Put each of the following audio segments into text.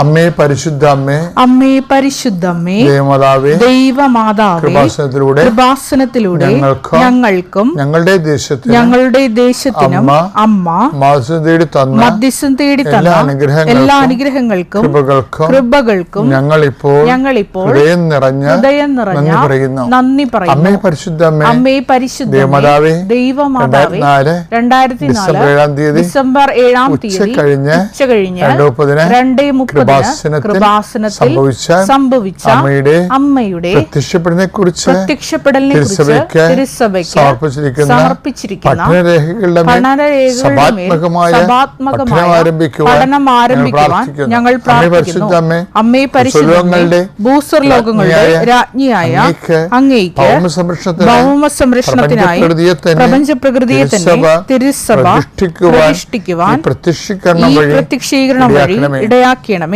അമ്മേ പരിശുദ്ധ അമ്മേ അമ്മേ പരിശുദ്ധ അമ്മേ ദൈവമാതാവേ കൃപാസനത്തിലൂടെ കൃപാസനത്തിലൂടെ ഞങ്ങൾക്കും ഞങ്ങളുടെ ദേശത്തിനും ഞങ്ങളുടെ ദേശത്തിനും അമ്മ മാസം തേടി തന്ന മധ്യസ്ഥം തേടി എല്ലാ തന്ന അനുഗ്രഹങ്ങൾക്കും എല്ലാ അനുഗ്രഹങ്ങൾക്കും കൃപകൾക്കും കൃപകൾക്കും ഞങ്ങളിപ്പോൾ ഞങ്ങളിപ്പോൾ ഹൃദയം നിറഞ്ഞ ഹൃദയം നിറഞ്ഞ നന്ദി പറയുന്നു. നന്ദി അമ്മേ പരിശുദ്ധ അമ്മേ അമ്മേ പരിശുദ്ധ ദേവമാതാവേ ദൈവമാതാവേ രണ്ടായിരത്തി നാല് ഡിസംബർ ഏഴാം തീയതി ഡിസംബർ ഏഴാം ഉച്ച തീയതി കഴിഞ്ഞ് ഉച്ച കഴിഞ്ഞ് രണ്ടേ മുപ്പതിന് കൃപാസനത്തിൽ സംഭവിച്ച അമ്മയുടെ കുറിച്ച് പ്രത്യക്ഷപ്പെടലിനെ കുറിച്ച് സമർപ്പിച്ചിരിക്കുന്ന പഠനം ആരംഭിക്കുവാൻ ഞങ്ങൾ പ്രാർത്ഥിക്കുന്നു. അമ്മേ രാജ്ഞിയായ അങ്ങേക്ക് ഭൗമ സംരക്ഷണത്തിനായി പ്രപഞ്ച പ്രകൃതിയെ തന്നെ തിരുസഭ പ്രതിഷ്ഠിക്കുവാൻ പ്രതിഷ്ഠിക്കുവാൻ പ്രത്യക്ഷീകരണം വഴി പ്രത്യക്ഷീകരണം വഴി ഇടയാക്കണമേ.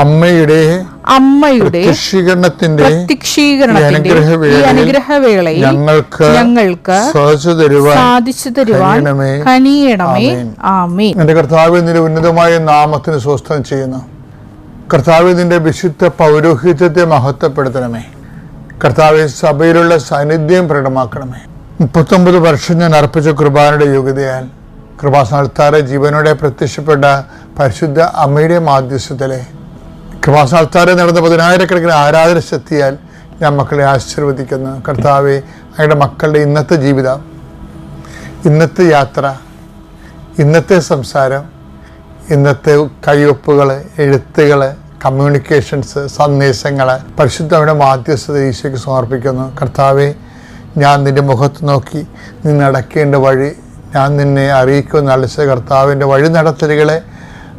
അമ്മയുടെ അമ്മയുടെ അനുഗ്രഹവേളയിൽ ഞങ്ങൾക്ക് ഞങ്ങൾക്ക് സാധിച്ചു തരുവാൻ കനിയണമേ. എന്റെ കർത്താവ് നിന്റെ ഉന്നതമായ നാമത്തിന് സ്വസ്ഥം ചെയ്യുന്നു. കർത്താവ് നിന്റെ വിശുദ്ധ പൗരോഹിത്യത്തെ മഹത്വപ്പെടുത്തണമേ. കർത്താവ് സഭയിലുള്ള സാന്നിധ്യം പ്രകടമാക്കണമേ. മുപ്പത്തൊമ്പത് വർഷം ഞാൻ അർപ്പിച്ച കുർബാനയുടെ യോഗ്യതയാൽ കൃപാസനത്താറെ ജീവനോടെ പ്രത്യക്ഷപ്പെട്ട പരിശുദ്ധ അമ്മയുടെ മാധ്യസ്ഥത്തിലെ കൃപാസ്ഥാനത്താറെ നടന്ന പതിനായിരക്കണക്കിന് ആരാധന ശക്തിയാൽ ഞാൻ മക്കളെ ആശീർവദിക്കുന്നു. കർത്താവെ അങ്ങയുടെ മക്കളുടെ ഇന്നത്തെ ജീവിതം ഇന്നത്തെ യാത്ര ഇന്നത്തെ സംസാരം ഇന്നത്തെ കൈവപ്പുകൾ എഴുത്തുകൾ കമ്മ്യൂണിക്കേഷൻസ് സന്ദേശങ്ങൾ പരിശുദ്ധയുടെ മാധ്യസ്ഥത ഈശോയ്ക്ക് സമർപ്പിക്കുന്നു. കർത്താവെ ഞാൻ നിന്റെ മുഖത്ത് നോക്കി നീ നടക്കേണ്ട വഴി ഞാൻ നിന്നെ അറിയിക്കുന്ന അളിച്ച കർത്താവിന്റെ വഴി നടത്തലുകളെ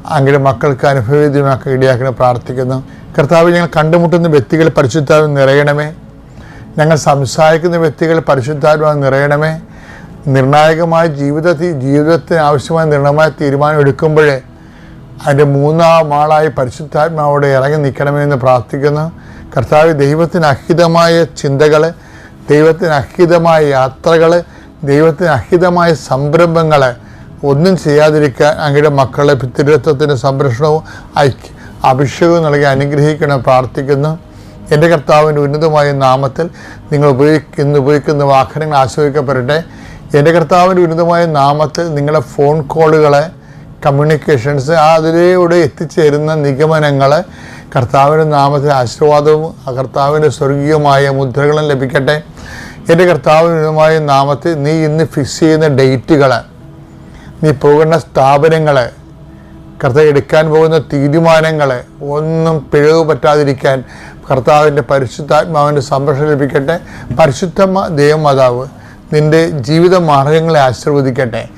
അങ്ങയുടെ മക്കൾക്ക് അനുഭവവേദ്യമാക്കി ഇടയാക്കണം പ്രാർത്ഥിക്കുന്നു. കർത്താവ് ഞങ്ങൾ കണ്ടുമുട്ടുന്ന വ്യക്തികൾ പരിശുദ്ധാവ് നിറയണമേ. ഞങ്ങൾ സംസാരിക്കുന്ന വ്യക്തികൾ പരിശുദ്ധാത്മാവ് നിറയണമേ. നിർണായകമായ ജീവിതത്തിൽ ജീവിതത്തിന് ആവശ്യമായ നിർണമായ തീരുമാനം എടുക്കുമ്പോഴേ അതിന്റെ മൂന്നാം ആളായി പരിശുദ്ധാത്മാവോടെ ഇറങ്ങി നിൽക്കണമെന്ന് പ്രാർത്ഥിക്കുന്നു. കർത്താവ് ദൈവത്തിന് അഹിതമായ ചിന്തകൾ ദൈവത്തിന് അഹിതമായ യാത്രകൾ ദൈവത്തിന് അഹിതമായ സംരംഭങ്ങൾ ഒന്നും ചെയ്യാതിരിക്കാൻ അങ്ങയുടെ മക്കളെ തിരുവത്വത്തിന്റെ സംരക്ഷണവും ഐക്യ അഭിഷേകവും നൽകി അനുഗ്രഹിക്കണം പ്രാർത്ഥിക്കുന്നു. എന്റെ കർത്താവിന്റെ ഉന്നതമായ നാമത്തിൽ നിങ്ങൾ ഉപയോഗിക്കുന്ന ഇന്ന് ഉപയോഗിക്കുന്ന വാഹനങ്ങൾ ആശ്രയിക്കപ്പെടട്ടെ. എന്റെ കർത്താവിന്റെ ഉന്നതമായ നാമത്തിൽ നിങ്ങളുടെ ഫോൺ കോളുകളെ കമ്മ്യൂണിക്കേഷൻസ് അതിലൂടെ എത്തിച്ചേരുന്ന നിഗമനങ്ങൾ കർത്താവിന്റെ നാമത്തിൽ ആശീർവാദവും കർത്താവിന്റെ സ്വർഗീയമായ മുദ്രകളും ലഭിക്കട്ടെ. എന്റെ ഉന്നതമായ നാമത്തിൽ നീ ഇന്ന് ഫിക്സ് ചെയ്യുന്ന ഡേറ്റുകൾ നീ പോകുന്ന സ്ഥാപനങ്ങളെ കർത്താവ് എടുക്കാൻ പോകുന്ന തീരുമാനങ്ങളെ ഒന്നും പിഴവ് പറ്റാതിരിക്കാൻ കർത്താവിന്റെ പരിശുദ്ധാത്മാവിന്റെ സംരക്ഷണം ലഭിക്കട്ടെ. പരിശുദ്ധ ദൈവമാതാവ് നിന്റെ ജീവിത മാർഗങ്ങളെ ആശീർവദിക്കട്ടെ.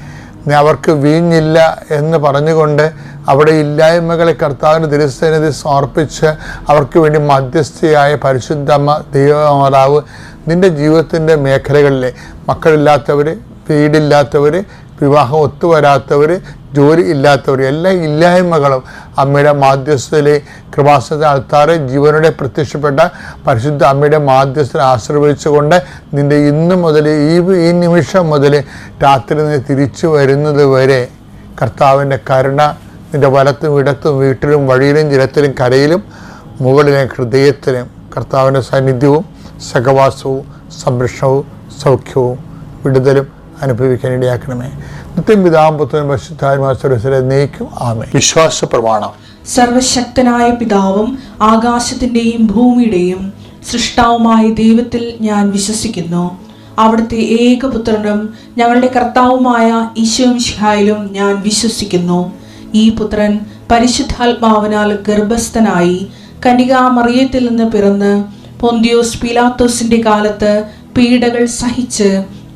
അവർക്ക് വീഞ്ഞില്ല എന്ന് പറഞ്ഞുകൊണ്ട് അവിടെ ഇല്ലായ്മകളെ കർത്താവിന്റെ തിരുസന്നിധി സമർപ്പിച്ച് അവർക്ക് വേണ്ടി മധ്യസ്ഥയായ പരിശുദ്ധമ്മ ദൈവമാതാവ് നിന്റെ ജീവിതത്തിന്റെ മേഖലകളിലെ മക്കളില്ലാത്തവർ വീടില്ലാത്തവർ വിവാഹം ഒത്തുവരാത്തവർ ജോലി ഇല്ലാത്തവർ എല്ലാ ഇല്ലായ്മകളും അമ്മയുടെ മാധ്യസ്ഥയിലെ കൃപാസന ആൾത്താറെ ജീവനോടെ പ്രത്യക്ഷപ്പെട്ട പരിശുദ്ധ അമ്മയുടെ മാധ്യസ്ഥനെ ആശ്രയിച്ചുകൊണ്ട് നിന്റെ ഇന്ന് മുതൽ ഈ ഈ നിമിഷം മുതൽ രാത്രി നീ തിരിച്ചു വരുന്നത് വരെ കർത്താവിന്റെ കരുണ നിന്റെ വലത്തും ഇടത്തും വീട്ടിലും വഴിയിലും ജലത്തിലും കരയിലും മുകളിലെ ഹൃദയത്തിലും കർത്താവിന്റെ സാന്നിധ്യവും സഹവാസവും സംരക്ഷണവും സൗഖ്യവും വിടുതലും അനുഭവിക്കാൻ ഇടയാക്കണമേ നിത്യം പിതാവും പുത്രനും പരിശുദ്ധാത്മാശ്വരസരെ നയിക്കും ആമേ വിശ്വാസ പ്രമാണം സർവശക്തനായ പിതാവും ആകാശത്തിന്റെയും ഭൂമിയുടെയും സൃഷ്ടാവുമായ ദൈവത്തിൽ ഞാൻ വിശ്വസിക്കുന്നു. അവിടുത്തെ ഏകപുത്രനും ഞങ്ങളുടെ കർത്താവുമായ ഈശോമിഷിഹായിലും ഞാൻ വിശ്വസിക്കുന്നു. ഈ പുത്രൻ പരിശുദ്ധാത്മാവിനാൽ ഗർഭസ്ഥനായി കനികാമറിയത്തിൽ നിന്ന് പിറന്ന് പൊന്തിയോസ് പിലാത്തോസിന്റെ കാലത്ത് പീഡകൾ സഹിച്ച്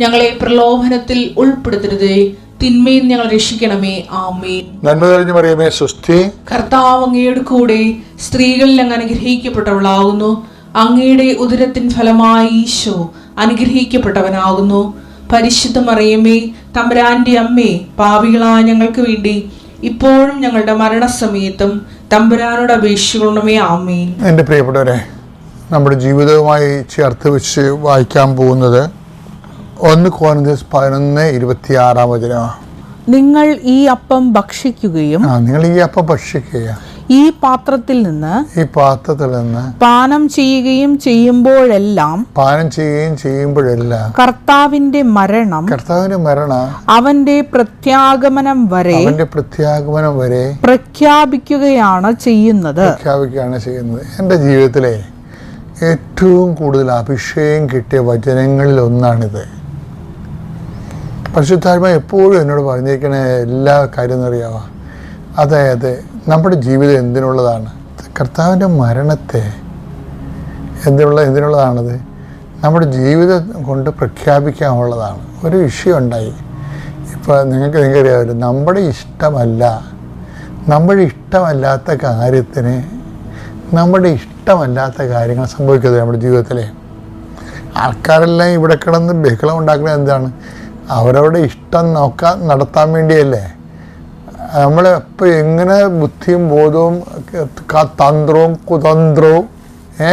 ഞങ്ങളെ പ്രലോഭനത്തിൽ ഉൾപ്പെടുത്തരുതേ. തിന്മയിൽ ഞങ്ങൾ രക്ഷിക്കണമേ. ആമേൻ. നന്മ തെളിഞ്ഞു പറയുമേ സുസ്ഥി കർത്താവ് അങ്ങയുടെ കൂടെ സ്ത്രീകളിൽ അങ്ങ് അനുഗ്രഹിക്കപ്പെട്ടവളാകുന്നു. അങ്ങയുടെ ഉദരത്തിൻ ഫലമായി ഈശോ അനുഗ്രഹിക്കപ്പെട്ടവനാകുന്നു. പരിശുദ്ധ മറിയമ്മേ തമ്പുരാന്റെ അമ്മേ പാപികളായ ഞങ്ങൾക്ക് വേണ്ടി ഇപ്പോഴും ഞങ്ങളുടെ മരണസമയത്തും തമ്പുരാനോട് അപേക്ഷിക്കണമേ. ആമേൻ. എന്റെ പ്രിയപ്പെട്ടവരെ നമ്മുടെ ജീവിതവുമായി ചേർത്ത് വെച്ച് വായിക്കാൻ പോകുന്നത് ഒന്ന് കോൺഗ്രസ് പതിനൊന്ന് ഇരുപത്തിയാറാം വചനമാണ് നിങ്ങൾ ഈ അപ്പം ഭക്ഷിക്കുകയും ആ നിങ്ങൾ ഈ അപ്പം ഭക്ഷിക്കുക ഈ പാത്രത്തിൽ നിന്ന് ഈ പാത്രത്തിൽ നിന്ന് പാനം ചെയ്യുകയും ചെയ്യുമ്പോഴെല്ലാം പാനം ചെയ്യുകയും ചെയ്യുമ്പോഴെല്ലാം കർത്താവിന്റെ മരണം കർത്താവിന്റെ മരണം അവന്റെ പ്രത്യാഗമനം വരെ അവന്റെ പ്രത്യാഗമനം വരെ പ്രഖ്യാപിക്കുകയാണ് ചെയ്യുന്നത്. പ്രഖ്യാപിക്കുകയാണ് ചെയ്യുന്നത്. എന്റെ ജീവിതത്തിലെ ഏറ്റവും കൂടുതൽ അഭിഷേകം കിട്ടിയ വചനങ്ങളിൽ ഒന്നാണിത്. പരിശുദ്ധാത്മ എപ്പോഴും എന്നോട് പറഞ്ഞിരിക്കണ എല്ലാ കാര്യം എന്നറിയാവോ അതായത് നമ്മുടെ ജീവിതം എന്തിനുള്ളതാണ്? കർത്താവിന്റെ മരണത്തെ എന്തിനുള്ള എന്തിനുള്ളതാണത്? നമ്മുടെ ജീവിതം കൊണ്ട് പ്രഖ്യാപിക്കാനുള്ളതാണ്. ഒരു വിഷയം ഉണ്ടായി. ഇപ്പോൾ നിങ്ങൾക്ക് നിങ്ങൾക്കറിയാമല്ലോ നമ്മുടെ ഇഷ്ടമല്ല നമ്മുടെ ഇഷ്ടമല്ലാത്ത കാര്യത്തിന് നമ്മുടെ ഇഷ്ടമല്ലാത്ത കാര്യങ്ങൾ സംഭവിക്കുന്നത് നമ്മുടെ ജീവിതത്തിലെ. ആൾക്കാരെല്ലാം ഇവിടെ കിടന്ന് ബഹളം ഉണ്ടാക്കുന്നത് എന്താണ്? അവരവരുടെ ഇഷ്ടം നോക്കാൻ നടത്താൻ വേണ്ടിയല്ലേ? നമ്മൾ ഇപ്പോൾ എങ്ങനെ ബുദ്ധിയും ബോധവും തന്ത്രവും കുതന്ത്രവും ഏ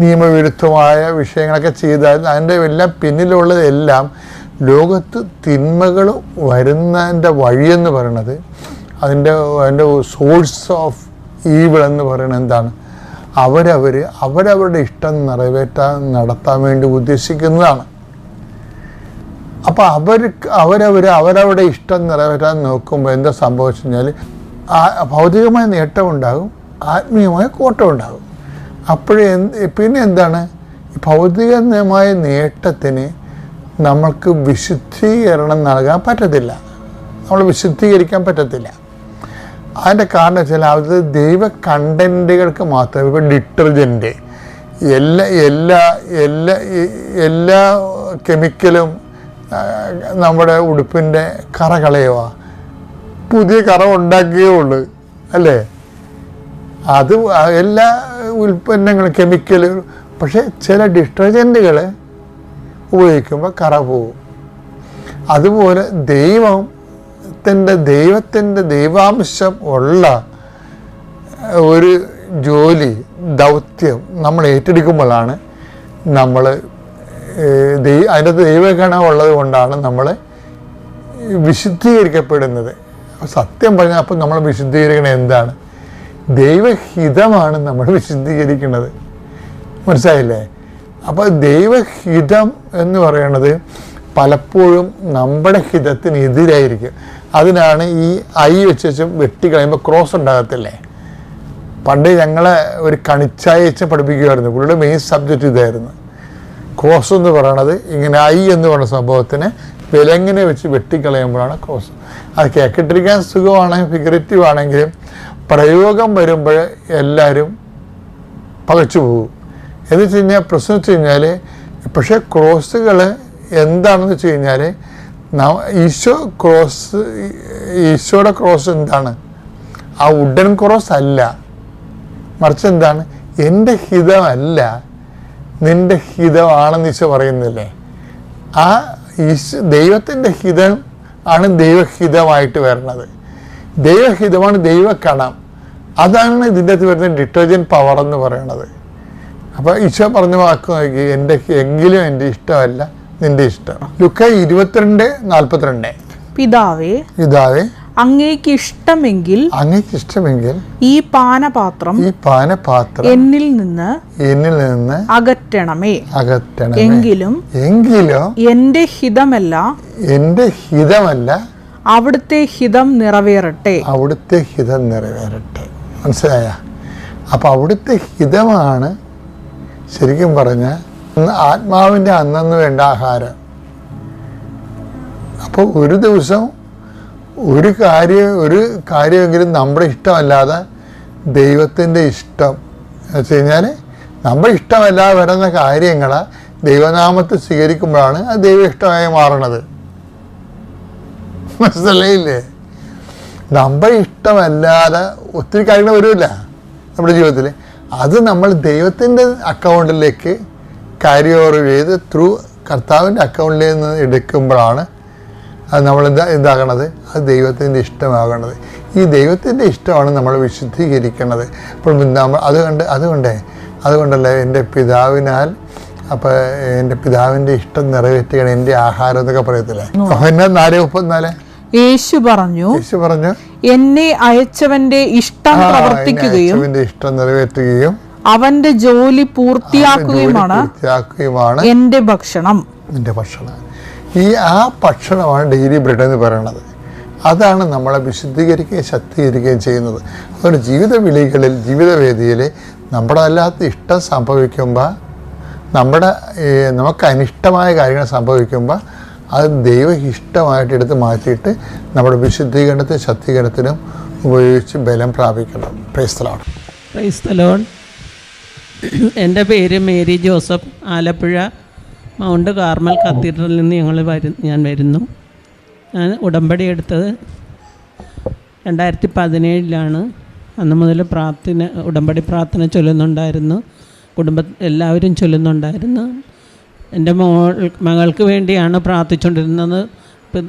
നിയമവിരുദ്ധമായ വിഷയങ്ങളൊക്കെ ചെയ്താൽ അതിന്റെ എല്ലാം പിന്നിലുള്ളതെല്ലാം ലോകത്ത് തിന്മകൾ വരുന്നതിന്റെ വഴിയെന്ന് പറയണത് അതിന്റെ അതിന്റെ സോഴ്സ് ഓഫ് ഈവിൾ എന്ന് പറയുന്നത് എന്താണ്? അവരവർ അവരവരുടെ ഇഷ്ടം നിറവേറ്റാൻ നടത്താൻ വേണ്ടി ഉദ്ദേശിക്കുന്നതാണ്. അപ്പോൾ അവർ അവരവർ അവരവരുടെ ഇഷ്ടം നിറവേറ്റാൻ നോക്കുമ്പോൾ എന്താ സംഭവിച്ചു കഴിഞ്ഞാൽ ഭൗതികമായ നേട്ടം ഉണ്ടാകും ആത്മീയമായ കോട്ടം ഉണ്ടാകും. അപ്പോഴേ പിന്നെ എന്താണ്? ഭൗതികമായ നേട്ടത്തിന് നമ്മൾക്ക് വിശുദ്ധീകരണം നൽകാൻ പറ്റത്തില്ല. നമ്മൾ വിശുദ്ധീകരിക്കാൻ പറ്റത്തില്ല. അതിന്റെ കാരണം വെച്ചാൽ അത് ദൈവ കണ്ടന്റുകൾക്ക് മാത്രം ഇപ്പോൾ ഡിറ്റർജന്റ് എല്ലാ എല്ലാ എല്ലാ എല്ലാ കെമിക്കലും നമ്മുടെ ഉടുപ്പിന്റെ കറ കളയുക. പുതിയ കറ ഉണ്ടാക്കുകയേ ഉള്ളൂ അല്ലേ? അത് എല്ലാ ഉൽപ്പന്നങ്ങളും കെമിക്കലുകൾ പക്ഷേ ചില ഡിറ്റർജന്റുകൾ ഉപയോഗിക്കുമ്പോൾ കറ പോകും. അതുപോലെ ദൈവം ദൈവത്തിന്റെ ദൈവത്തിന്റെ ദൈവാംശം ഉള്ള ഒരു ജോലി ദൗത്യം നമ്മൾ ഏറ്റെടുക്കുമ്പോഴാണ് നമ്മൾ അതിന്റെ ദൈവഗണം ഉള്ളത് കൊണ്ടാണ് നമ്മൾ വിശുദ്ധീകരിക്കപ്പെടുന്നത്. സത്യം പറഞ്ഞാൽ അപ്പം നമ്മൾ വിശുദ്ധീകരിക്കണത് എന്താണ്? ദൈവഹിതമാണ് നമ്മൾ വിശുദ്ധീകരിക്കുന്നത്. മനസ്സിലായില്ലേ? അപ്പോൾ ദൈവഹിതം എന്ന് പറയുന്നത് പലപ്പോഴും നമ്മുടെ ഹിതത്തിന് എതിരായിരിക്കും. അതിനാണ് ഈ ഐ വെച്ച് വെച്ച് വെട്ടിക്കളയുമ്പോൾ ക്രോസ് ഉണ്ടാകത്തില്ലേ? പണ്ട് ഞങ്ങളെ ഒരു കണിച്ചായ പഠിപ്പിക്കുമായിരുന്നു പുള്ളിയുടെ മെയിൻ സബ്ജക്റ്റ് ഇതായിരുന്നു. ക്രോസ് എന്ന് പറയണത് ഇങ്ങനെ ഐ എന്ന് പറയുന്ന സംഭവത്തിന് വിലങ്ങിനെ വെച്ച് വെട്ടിക്കളയുമ്പോഴാണ് ക്രോസ് അത് കേക്കിട്ടിരിക്കാൻ സുഖമാണെങ്കിൽ ഫിഗറേറ്റീവ് ആണെങ്കിലും പ്രയോഗം വരുമ്പോൾ എല്ലാവരും പകച്ചു പോകും. എന്ന് വെച്ച് കഴിഞ്ഞാൽ പ്രശ്നം വെച്ച് കഴിഞ്ഞാൽ പക്ഷേ ക്രോസുകൾ എന്താണെന്ന് വെച്ച് കഴിഞ്ഞാൽ ഈശോ ക്രോസ് ഈശോയുടെ ക്രോസ് എന്താണ്? ആ വുഡൻ ക്രോസ് അല്ല. മറിച്ച് എന്താണ്? എന്റെ ഹിതമല്ല. നിന്റെ ഹിതമാണെന്ന് ഈശോ പറയുന്നില്ലേ? ആ ഈശ് ദൈവത്തിന്റെ ഹിതം ആണ് ദൈവഹിതമായിട്ട് വരുന്നത്. ദൈവഹിതമാണ് ദൈവ കണം അതാണ് ഇതിന്റെ അകത്ത് വരുന്ന ഡിറ്റർജന്റ് പവർ എന്ന് പറയുന്നത്. അപ്പോൾ ഈശോ പറഞ്ഞ വാക്ക് നോക്കി എന്റെ എങ്കിലും എന്റെ ഇഷ്ടമല്ല നിന്റെ ഇഷ്ടം. ലുക്ക ഇരുപത്തിരണ്ട് നാൽപ്പത്തിരണ്ട്. പിതാവേ ഇതാവേ അങ്ങേക്ക് ഇഷ്ടമെങ്കിൽ അങ്ങേക്ക് ഇഷ്ടമെങ്കിൽ ഈ പാനപാത്രം ഈ പാനപാത്രം എന്നിൽ നിന്ന് എന്നിൽ നിന്ന് അകറ്റണമേ. അകറ്റണം എങ്കിലും എങ്കിലും എന്റെ ഹിതമല്ല എന്റെ ഹിതമല്ല അവിടുത്തെ ഹിതം നിറവേറട്ടെ. അവിടുത്തെ ഹിതം നിറവേറട്ടെ. മനസ്സിലായ? അപ്പം അവിടുത്തെ ഹിതമാണ് ശരിക്കും പറഞ്ഞ ആത്മാവിന്റെ അന്നന്ന് വേണ്ട ആഹാരം. അപ്പോൾ ഒരു ദിവസം ഒരു കാര്യം ഒരു കാര്യമെങ്കിലും നമ്മുടെ ഇഷ്ടമല്ലാതെ ദൈവത്തിന്റെ ഇഷ്ടം എന്ന് വെച്ച് കഴിഞ്ഞാൽ നമ്മുടെ ഇഷ്ടമല്ലാതെ വരുന്ന കാര്യങ്ങൾ ദൈവനാമത്തെ സ്വീകരിക്കുമ്പോഴാണ് അത് ദൈവ ഇഷ്ടമായി മാറണത്. മനസ്സിലായില്ലേ? നമ്മുടെ ഇഷ്ടമല്ലാതെ ഒത്തിരി കാര്യങ്ങൾ വരുമില്ല നമ്മുടെ ജീവിതത്തിൽ അത് നമ്മൾ ദൈവത്തിന്റെ അക്കൗണ്ടിലേക്ക് ഓവർ ചെയ്ത് ത്രൂ കർത്താവിന്റെ അക്കൗണ്ടിൽ നിന്ന് എടുക്കുമ്പോഴാണ് അത് നമ്മൾ എന്താ ഇതാകണത്? അത് ദൈവത്തിന്റെ ഇഷ്ടമാകണത്. ഈ ദൈവത്തിന്റെ ഇഷ്ടമാണ് നമ്മൾ വിശുദ്ധീകരിക്കണത്. അപ്പോൾ നമ്മൾ അതുകൊണ്ട് അതുകൊണ്ടേ അതുകൊണ്ടല്ലേ എന്റെ പിതാവിനാൽ അപ്പോൾ എന്റെ പിതാവിന്റെ ഇഷ്ടം നിറവേറ്റുകയാണ് എന്റെ ആഹാരം എന്നൊക്കെ പറയത്തില്ലേ? നാല് മുപ്പത്തിനാല് യേശു പറഞ്ഞു യേശു പറഞ്ഞു എന്നെ അയച്ചവന്റെ ഇഷ്ടം പ്രവർത്തിക്കുകയും ഇഷ്ടം നിറവേറ്റുകയും അവന്റെ ജോലി പൂർത്തിയാക്കുകയുമാണ് എന്റെ ഭക്ഷണം. എന്റെ ഭക്ഷണം. ഈ ആ ഭക്ഷണമാണ് ഡെയിലി ബ്രെഡ് എന്ന് പറയുന്നത് അതാണ് നമ്മളെ വിശുദ്ധീകരിക്കുകയും ശക്തീകരിക്കുകയും ചെയ്യുന്നത്. അതുകൊണ്ട് ജീവിത വിളികളിൽ ജീവിതവേദിയിൽ നമ്മുടെ അല്ലാത്ത ഇഷ്ടം സംഭവിക്കുമ്പോൾ നമ്മുടെ നമുക്ക് അനിഷ്ടമായ കാര്യങ്ങൾ സംഭവിക്കുമ്പോൾ അത് ദൈവ ഇഷ്ടമായിട്ട് എടുത്ത് മാറ്റിയിട്ട് നമ്മുടെ വിശുദ്ധീകരണത്തിനും ശക്തീകരണത്തിനും ഉപയോഗിച്ച് ബലം പ്രാപിക്കണം. പ്രൈസ്തലാണ് പ്രൈസ് ദ ലോർഡ് എന്റെ പേര് Mary Joseph Alappuzha. Mount Carmel കത്തീഡ്രലിൽ നിന്ന് ഞങ്ങൾ വരു ഞാൻ വരുന്നു. ഞാൻ ഉടമ്പടി എടുത്തത് രണ്ടായിരത്തി പതിനേഴിലാണ് അന്ന് മുതൽ പ്രാർത്ഥന ഉടമ്പടി പ്രാർത്ഥന ചൊല്ലുന്നുണ്ടായിരുന്നു. കുടുംബ എല്ലാവരും ചൊല്ലുന്നുണ്ടായിരുന്നു. എന്റെ മോൾ മകൾക്ക് വേണ്ടിയാണ് പ്രാർത്ഥിച്ചുകൊണ്ടിരുന്നത്.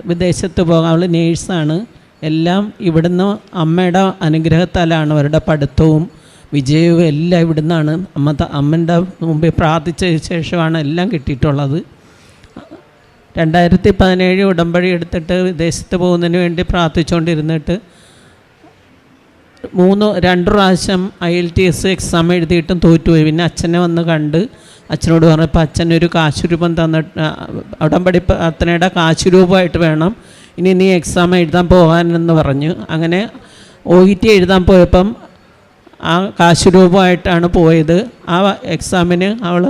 വിദേശത്ത് പോകാൻ നേഴ്സാണ്. എല്ലാം ഇവിടുന്ന് അമ്മയുടെ അനുഗ്രഹത്താലാണ്. അവരുടെ പഠിത്തവും വിജയവും എല്ലാം ഇവിടുന്നാണ്. അമ്മ അമ്മന്റെ മുമ്പിൽ പ്രാർത്ഥിച്ചതിന് ശേഷമാണ് എല്ലാം കിട്ടിയിട്ടുള്ളത്. രണ്ടായിരത്തി പതിനേഴ് ഉടമ്പടി എടുത്തിട്ട് വിദേശത്ത് പോകുന്നതിന് വേണ്ടി പ്രാർത്ഥിച്ചുകൊണ്ടിരുന്നിട്ട് മൂന്ന് രണ്ട് പ്രാവശ്യം I L T S exam എഴുതിയിട്ടും തോറ്റുപോയി. പിന്നെ അച്ഛനെ വന്ന് കണ്ട് അച്ഛനോട് പറഞ്ഞപ്പോൾ അച്ഛനൊരു കാശുരൂപം തന്നിട്ട് ഉടമ്പടി പ്രാർത്ഥനയുടെ കാശുരൂപമായിട്ട് വേണം. ഇനി നീ എക്സാം എഴുതാൻ പോകാനെന്ന് പറഞ്ഞു. അങ്ങനെ ഒ ഇ ടി എഴുതാൻ പോയപ്പം ആ കാശുരൂപമായിട്ടാണ് പോയത്. ആ എക്സാമിന് അവൾ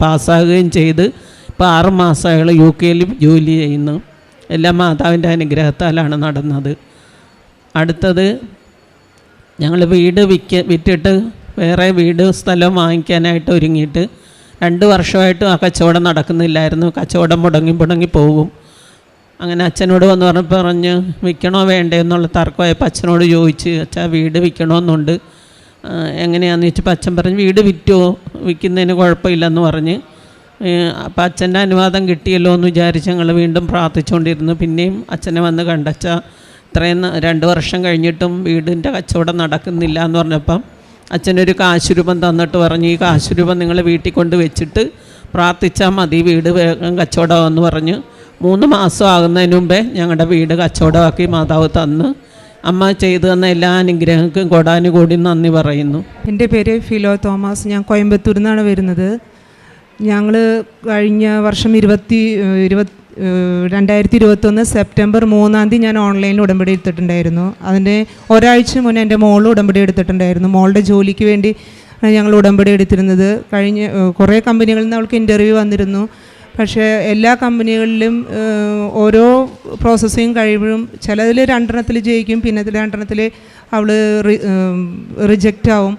പാസ്സാകുകയും ചെയ്ത് ഇപ്പോൾ ആറ് മാസം അയാൾ യു കെയിൽ ജോലി ചെയ്യുന്നു. എല്ലാം മാതാവിന്റെ അനുഗ്രഹത്താലാണ് നടന്നത്. അടുത്തത് ഞങ്ങൾ വീട് വിൽക്ക വിറ്റിട്ട് വേറെ വീട് സ്ഥലം വാങ്ങിക്കാനായിട്ട് ഒരുങ്ങിയിട്ട് രണ്ട് വർഷമായിട്ട് ആ കച്ചവടം നടക്കുന്നില്ലായിരുന്നു. കച്ചവടം മുടങ്ങി മുടങ്ങി പോകും. അങ്ങനെ അച്ഛനോട് വന്ന് പറഞ്ഞ് പറഞ്ഞ് വിൽക്കണോ വേണ്ടേ എന്നുള്ള തർക്കമായപ്പോൾ അച്ഛനോട് ചോദിച്ച് അച്ഛാ വീട് വിൽക്കണമെന്നുണ്ട് എങ്ങനെയാണെന്ന് ചോദിച്ചപ്പോൾ അച്ഛൻ പറഞ്ഞ് വീട് വിറ്റോ? വിൽക്കുന്നതിന് കുഴപ്പമില്ലെന്ന് പറഞ്ഞ്. അപ്പം അച്ഛന്റെ അനുവാദം കിട്ടിയല്ലോ എന്ന് വിചാരിച്ച് ഞങ്ങൾ വീണ്ടും പ്രാർത്ഥിച്ചുകൊണ്ടിരുന്നു പിന്നെയും അച്ഛനെ വന്ന് കണ്ടച്ച ഇത്രയും രണ്ട് വർഷം കഴിഞ്ഞിട്ടും വീടിന്റെ കച്ചവടം നടക്കുന്നില്ല എന്ന് പറഞ്ഞപ്പം അച്ഛനൊരു കാശുരൂപം തന്നിട്ട് പറഞ്ഞു ഈ കാശുരൂപം നിങ്ങൾ വീട്ടിൽ കൊണ്ട് വെച്ചിട്ട് പ്രാർത്ഥിച്ചാൽ മതി വീട് വേഗം കച്ചവടമാണെന്ന് പറഞ്ഞ്. മൂന്ന് മാസം ആകുന്നതിന് മുമ്പേ ഞങ്ങളുടെ വീട് കച്ചവടമാക്കി മാതാവ് തന്ന്. അമ്മ ചെയ്തു തന്ന എല്ലാ അനുഗ്രഹങ്ങൾക്കും കൊടാനുകൂടി നന്ദി പറയുന്നു. എന്റെ പേര് ഫിലോ തോമസ്. ഞാൻ കോയമ്പത്തൂരിൽ നിന്നാണ് വരുന്നത്. ഞങ്ങൾ കഴിഞ്ഞ വർഷം ഇരുപത്തി ഏഹ് ഇരുപത് ഏഹ് രണ്ടായിരത്തി ഇരുപത്തൊന്ന് സെപ്റ്റംബർ മൂന്നാം തീയതി ഞാൻ ഓൺലൈനിൽ ഉടമ്പടി എടുത്തിട്ടുണ്ടായിരുന്നു. അതിന്റെ ഒരാഴ്ച മുന്നേ എന്റെ മോൾ ഉടമ്പടി എടുത്തിട്ടുണ്ടായിരുന്നു. മോളുടെ ജോലിക്ക് വേണ്ടി ഞങ്ങൾ ഉടമ്പടി എടുത്തിരുന്നത്. കഴിഞ്ഞ കുറേ കമ്പനികളിൽ നിന്ന് അവൾക്ക് ഇന്റർവ്യൂ വന്നിരുന്നു. പക്ഷേ എല്ലാ കമ്പനികളിലും ഓരോ പ്രോസസ്സിങ് കഴിയുമ്പോഴും ചിലതിൽ രണ്ടെണ്ണത്തിൽ ജയിക്കും പിന്നെ രണ്ടെണ്ണത്തിൽ അവൾ റിജക്റ്റ് ആവും.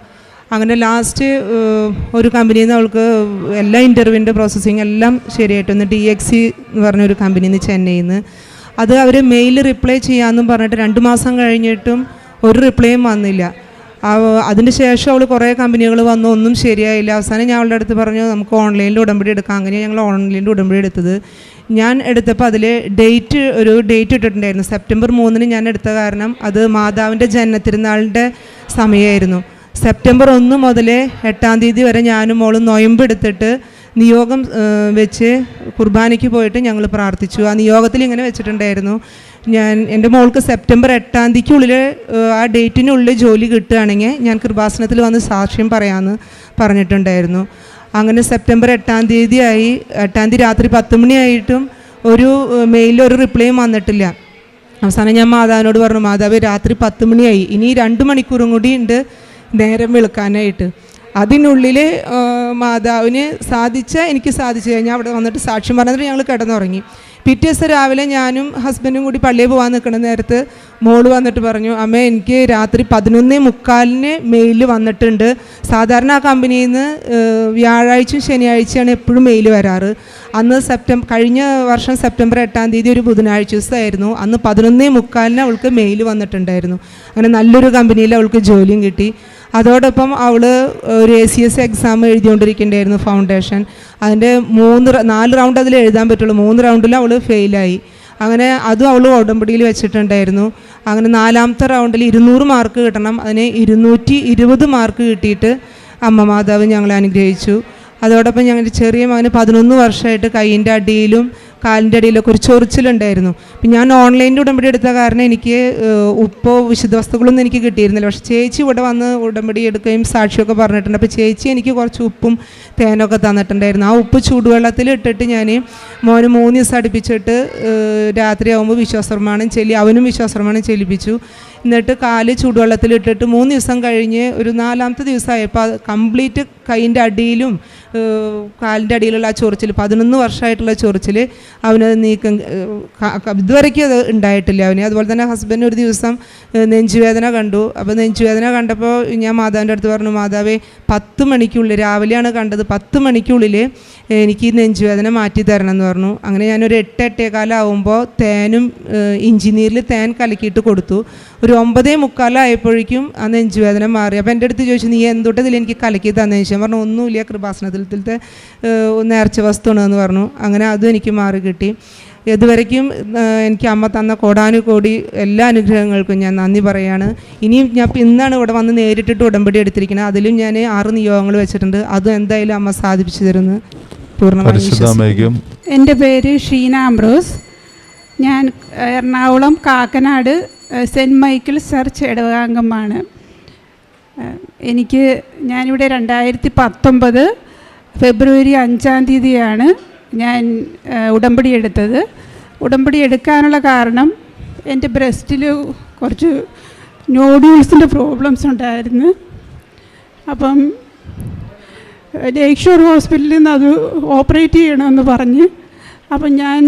അങ്ങനെ ലാസ്റ്റ് ഒരു കമ്പനിയിൽ നിന്ന് അവൾക്ക് എല്ലാ ഇന്റർവ്യൂവിന്റെ പ്രോസസ്സിങ് എല്ലാം ശരിയായിട്ട് വന്ന് ഡി എക്സി എന്ന് പറഞ്ഞൊരു കമ്പനിയിൽ നിന്ന് ചെന്നൈയിൽ നിന്ന് അത് അവർ മെയിൽ റിപ്ലൈ ചെയ്യാമെന്നും പറഞ്ഞിട്ട് രണ്ട് മാസം കഴിഞ്ഞിട്ടും ഒരു റിപ്ലൈയും വന്നില്ല. അതിന് ശേഷം അവൾ കുറേ കമ്പനികൾ വന്നു. ഒന്നും ശരിയായില്ല. അവസാനം ഞാൻ അവളുടെ അടുത്ത് പറഞ്ഞു നമുക്ക് ഓൺലൈനിൽ ഉടമ്പടി എടുക്കാം. അങ്ങനെ ഞങ്ങൾ ഓൺലൈനിൽ ഉടമ്പടി എടുത്തത്. ഞാൻ എടുത്തപ്പോൾ അതിൽ ഡേറ്റ് ഒരു ഡേറ്റ് ഇട്ടിട്ടുണ്ടായിരുന്നു. സെപ്റ്റംബർ മൂന്നിന് ഞാൻ എടുത്ത കാരണം അത് മാതാവിന്റെ ജനനത്തിരുന്നാളിന്റെ സമയമായിരുന്നു. സെപ്റ്റംബർ ഒന്ന് മുതൽ എട്ടാം തീയതി വരെ ഞാനും മോളും നൊയമ്പ് എടുത്തിട്ട് നിയോഗം വെച്ച് കുർബാനയ്ക്ക് പോയിട്ട് ഞങ്ങൾ പ്രാർത്ഥിച്ചു. ആ നിയോഗത്തിൽ ഇങ്ങനെ വെച്ചിട്ടുണ്ടായിരുന്നു. ഞാൻ എന്റെ മോൾക്ക് സെപ്റ്റംബർ എട്ടാം തീയതിക്കുള്ളിൽ ആ ഡേറ്റിനുള്ളിൽ ജോലി കിട്ടുകയാണെങ്കിൽ ഞാൻ കൃപാസനത്തിൽ വന്ന് സാക്ഷ്യം പറയാമെന്ന് പറഞ്ഞിട്ടുണ്ടായിരുന്നു. അങ്ങനെ സെപ്റ്റംബർ എട്ടാം തീയതി ആയി എട്ടാം തീയതി രാത്രി പത്ത് മണിയായിട്ടും ഒരു മെയിലിൽ ഒരു റിപ്ലൈയും വന്നിട്ടില്ല. അവസാനം ഞാൻ മാതാവിനോട് പറഞ്ഞു മാതാവ് രാത്രി പത്ത് മണിയായി. ഇനി രണ്ട് മണിക്കൂറും കൂടി ഉണ്ട് നേരം വെളുക്കാനായിട്ട്. അതിനുള്ളിൽ മാതാവിന് സാധിച്ച എനിക്ക് സാധിച്ചു കഴിഞ്ഞാൽ അവിടെ വന്നിട്ട് സാക്ഷ്യം പറഞ്ഞിട്ട് ഞങ്ങൾ കിടന്നുറങ്ങി. പിറ്റേ ദിവസം രാവിലെ ഞാനും ഹസ്ബൻഡും കൂടി പള്ളിയിൽ പോകാൻ നിൽക്കുന്ന നേരത്ത് മോൾ വന്നിട്ട് പറഞ്ഞു അമ്മ എനിക്ക് രാത്രി പതിനൊന്നേ മുക്കാലിന് മെയിൽ വന്നിട്ടുണ്ട്. സാധാരണ ആ കമ്പനിയിൽ നിന്ന് വ്യാഴാഴ്ചയും ശനിയാഴ്ചയാണ് എപ്പോഴും മെയിൽ വരാറ്. അന്ന് സെപ്റ്റംബർ കഴിഞ്ഞ വർഷം സെപ്റ്റംബർ എട്ടാം തീയതി ഒരു ബുധനാഴ്ച ദിവസമായിരുന്നു. അന്ന് പതിനൊന്നേ മുക്കാലിന് അവൾക്ക് മെയിൽ വന്നിട്ടുണ്ടായിരുന്നു. അങ്ങനെ നല്ലൊരു കമ്പനിയിൽ അവൾക്ക് ജോലിയും കിട്ടി. അതോടൊപ്പം അവൾ ഒരു എ സി എസ് എക്സാം എഴുതിക്കൊണ്ടിരിക്കുന്നുണ്ടായിരുന്നു ഫൗണ്ടേഷൻ അതിന്റെ മൂന്ന് നാല് റൗണ്ട് അതിൽ എഴുതാൻ പറ്റുള്ളൂ. മൂന്ന് റൗണ്ടിൽ അവൾ ഫെയിലായി അങ്ങനെ അതും അവൾ ഉടമ്പടിയിൽ വെച്ചിട്ടുണ്ടായിരുന്നു. അങ്ങനെ നാലാമത്തെ റൗണ്ടിൽ ഇരുന്നൂറ് മാർക്ക് കിട്ടണം. അതിന് ഇരുന്നൂറ്റി ഇരുപത് മാർക്ക് കിട്ടിയിട്ട് അമ്മ മാതാവ് ഞങ്ങളെ അനുഗ്രഹിച്ചു. അതോടൊപ്പം ഞങ്ങളുടെ ചെറിയ മകന് പതിനൊന്ന് വർഷമായിട്ട് കൈയിന്റെ അടിയിലും കാലിന്റെ അടിയിലൊക്കെ ഒരു ചൊറിച്ചിലുണ്ടായിരുന്നു. അപ്പം ഞാൻ ഓൺലൈനിൽ ഉടമ്പടി എടുത്ത കാരണം എനിക്ക് ഉപ്പോ വിശുദ്ധ വസ്തുക്കളൊന്നും എനിക്ക് കിട്ടിയിരുന്നില്ല. പക്ഷേ ചേച്ചി ഇവിടെ വന്ന് ഉടമ്പടി എടുക്കുകയും സാക്ഷിയൊക്കെ പറഞ്ഞിട്ടുണ്ട്. അപ്പോൾ ചേച്ചി എനിക്ക് കുറച്ച് ഉപ്പും തേനൊക്കെ തന്നിട്ടുണ്ടായിരുന്നു. ആ ഉപ്പ് ചൂടുവെള്ളത്തിൽ ഇട്ടിട്ട് ഞാൻ മോന് മൂന്ന് ദിവസം അടുപ്പിച്ചിട്ട് രാത്രി രാത്രിയാകുമ്പോൾ വിശ്വാസപ്രമാണം ചെല്ലി അവനും വിശ്വാസപ്രമാണം ചെല്ലിപ്പിച്ചു. എന്നിട്ട് കാൽ ചൂടുവെള്ളത്തിൽ ഇട്ടിട്ട് മൂന്ന് ദിവസം കഴിഞ്ഞ് ഒരു നാലാമത്തെ ദിവസമായപ്പോൾ കംപ്ലീറ്റ് കൈയിന്റെ അടിയിലും കാലിന്റെ അടിയിലുള്ള ആ ചൊറിച്ചിൽ പതിനൊന്ന് വർഷമായിട്ടുള്ള ചൊറിച്ചിൽ അവനത് നീക്കം ഇതുവരയ്ക്കും അത് ഉണ്ടായിട്ടില്ല അവന്. അതുപോലെ തന്നെ ഹസ്ബൻഡ് ഒരു ദിവസം നെഞ്ചുവേദന കണ്ടു. അപ്പോൾ നെഞ്ചുവേദന കണ്ടപ്പോൾ ഞാൻ മാതാവിന്റെ അടുത്ത് പറഞ്ഞു മാതാവേ പത്ത് മണിക്കുള്ളിൽ രാവിലെയാണ് കണ്ടത് പത്ത് മണിക്കുള്ളിൽ എനിക്ക് ഈ നെഞ്ചുവേദന മാറ്റി തരണം എന്ന് പറഞ്ഞു. അങ്ങനെ ഞാനൊരു എട്ട് എട്ടേകാലാവുമ്പോൾ തേനും ഇഞ്ചിനീരിൽ തേൻ കലക്കിയിട്ട് കൊടുത്തു. ഒരു ഒമ്പതേ മുക്കാലായപ്പോഴേക്കും ആ നെഞ്ചുവേദന മാറി. അപ്പോൾ എന്റെ അടുത്ത് ചോദിച്ചു നീ എന്തുട്ടതിൽ എനിക്ക് കലക്കി തന്നെ? ചോദിച്ചു പറഞ്ഞു ഒന്നുമില്ല കൃപാസനത്തിലത്തെ നേർച്ച വസ്തുണെന്ന് പറഞ്ഞു. അങ്ങനെ അതും എനിക്ക് മാറി. കിട്ടി. ഇതുവരയ്ക്കും എനിക്ക് അമ്മ തന്ന കോടാനുകോടി എല്ലാ അനുഗ്രഹങ്ങൾക്കും ഞാൻ നന്ദി പറയാണ്. ഇനിയും ഞാൻ ഇപ്പം ഇന്നാണ് ഇവിടെ വന്ന് നേരിട്ടിട്ട് ഉടമ്പടി എടുത്തിരിക്കുന്നത് അതിലും ഞാൻ ആറ് നിയോഗങ്ങൾ വെച്ചിട്ടുണ്ട്. അത് എന്തായാലും അമ്മ സാധിപ്പിച്ചു തരുന്നു. പൂർണമായും. എന്റെ പേര് ഷീന അംബ്രോസ് ഞാൻ Ernakulam Kakkanad Saint Michael church ഇടവകാംഗമാണ് എനിക്ക് ഞാനിവിടെ രണ്ടായിരത്തി പത്തൊമ്പത് ഫെബ്രുവരി അഞ്ചാം തീയതിയാണ് ഞാൻ ഉടമ്പടി എടുത്തത്. ഉടമ്പടി എടുക്കാനുള്ള കാരണം എന്റെ ബ്രസ്റ്റിൽ കുറച്ച് നോഡ്യൂൾസിന്റെ പ്രോബ്ലംസ് ഉണ്ടായിരുന്നു. അപ്പം ലേക്ക് ഷോർ ഹോസ്പിറ്റലിൽ നിന്ന് അത് ഓപ്പറേറ്റ് ചെയ്യണമെന്ന് പറഞ്ഞ് അപ്പം ഞാൻ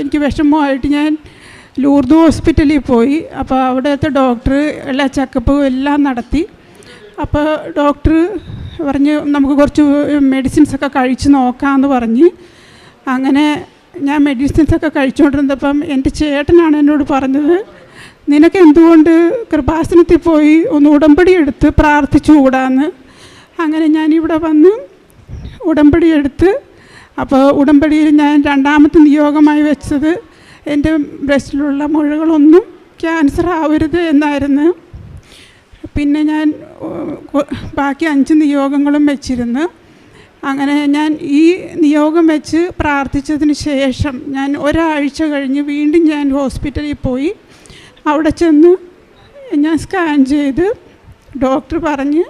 എനിക്ക് വിഷമമായിട്ട് ഞാൻ ലൂർദ് ഹോസ്പിറ്റലിൽ പോയി. അപ്പോൾ അവിടുത്തെ ഡോക്ടർ എല്ലാ ചെക്കപ്പും എല്ലാം നടത്തി. അപ്പോൾ ഡോക്ടർ പറഞ്ഞ് നമുക്ക് കുറച്ച് മെഡിസിൻസൊക്കെ കഴിച്ച് നോക്കാമെന്ന് പറഞ്ഞ്. അങ്ങനെ ഞാൻ മെഡിസിൻസൊക്കെ കഴിച്ചുകൊണ്ടിരുന്നപ്പം എന്റെ ചേട്ടനാണ് എന്നോട് പറഞ്ഞത് നിനക്ക് എന്തുകൊണ്ട് കൃപാസനത്തിൽ പോയി ഒന്ന് ഉടമ്പടി എടുത്ത് പ്രാർത്ഥിച്ചുകൂടാന്ന്? അങ്ങനെ ഞാനിവിടെ വന്ന് ഉടമ്പടി എടുത്ത് അപ്പോൾ ഉടമ്പടിയിൽ ഞാൻ രണ്ടാമത്തെ നിയോഗമായി വെച്ചത് എന്റെ ബ്രസ്റ്റിലുള്ള മുഴകളൊന്നും ക്യാൻസർ ആവരുത് എന്നായിരുന്നു. പിന്നെ ഞാൻ ബാക്കി അഞ്ച് നിയോഗങ്ങളും വെച്ചിരുന്നു. അങ്ങനെ ഞാൻ ഈ നിയോഗം വെച്ച് പ്രാർത്ഥിച്ചതിന് ശേഷം ഞാൻ ഒരാഴ്ച കഴിഞ്ഞ് വീണ്ടും ഞാൻ ഹോസ്പിറ്റലിൽ പോയി. അവിടെ ചെന്ന് ഞാൻ സ്കാൻ ചെയ്ത് ഡോക്ടർ പറഞ്ഞ്